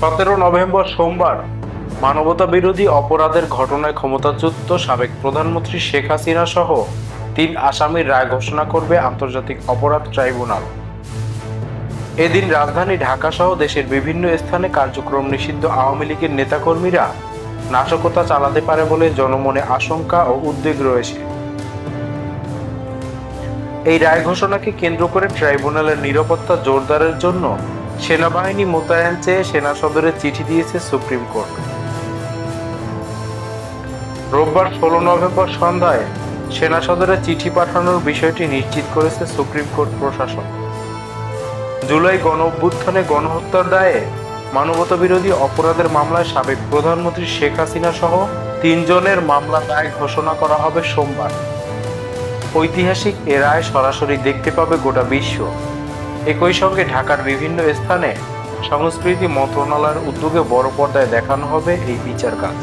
সতেরো নভেম্বর সোমবার মানবতা বিরোধী অপরাধের ঘটনায় ক্ষমতাচ্যুত সাবেক প্রধানমন্ত্রী শেখ হাসিনা সহ তিন আসামির রায় ঘোষণা করবে আন্তর্জাতিক অপরাধ ট্রাইব্যুনাল। এদিন রাজধানী ঢাকা সহ দেশের বিভিন্ন স্থানে কার্যক্রম নিষিদ্ধ আওয়ামী লীগের নেতাকর্মীরা নাশকতা চালাতে পারে বলে জনমনে আশঙ্কা ও উদ্বেগ রয়েছে। এই রায় ঘোষণাকে কেন্দ্র করে ট্রাইব্যুনালের নিরাপত্তা জোরদারের জন্য সেনাবাহিনী মোতায়েন চেয়ে সেনা সদরে চিঠি দিয়েছে সুপ্রিম কোর্ট। রোববার ষোলো নভেম্বর সন্ধ্যায় সেনা সদরে চিঠি পাঠানোর বিষয়টি নিশ্চিত করেছে সুপ্রিম কোর্ট প্রশাসন। জুলাই গণ অভ্যুত্থানে গণহত্যার দায়ে মানবতা বিরোধী অপরাধের মামলায় সাবেক প্রধানমন্ত্রী শেখ হাসিনা সহ তিনজনের মামলা দায় ঘোষণা করা হবে সোমবার। ঐতিহাসিক এ রায় সরাসরি দেখতে পাবে গোটা বিশ্ব। একই সঙ্গে ঢাকার বিভিন্ন স্থানে সংস্কৃতি মন্ত্রণালয়ের উদ্যোগে বড় পর্দায় দেখানো হবে এই বিচার কাজ।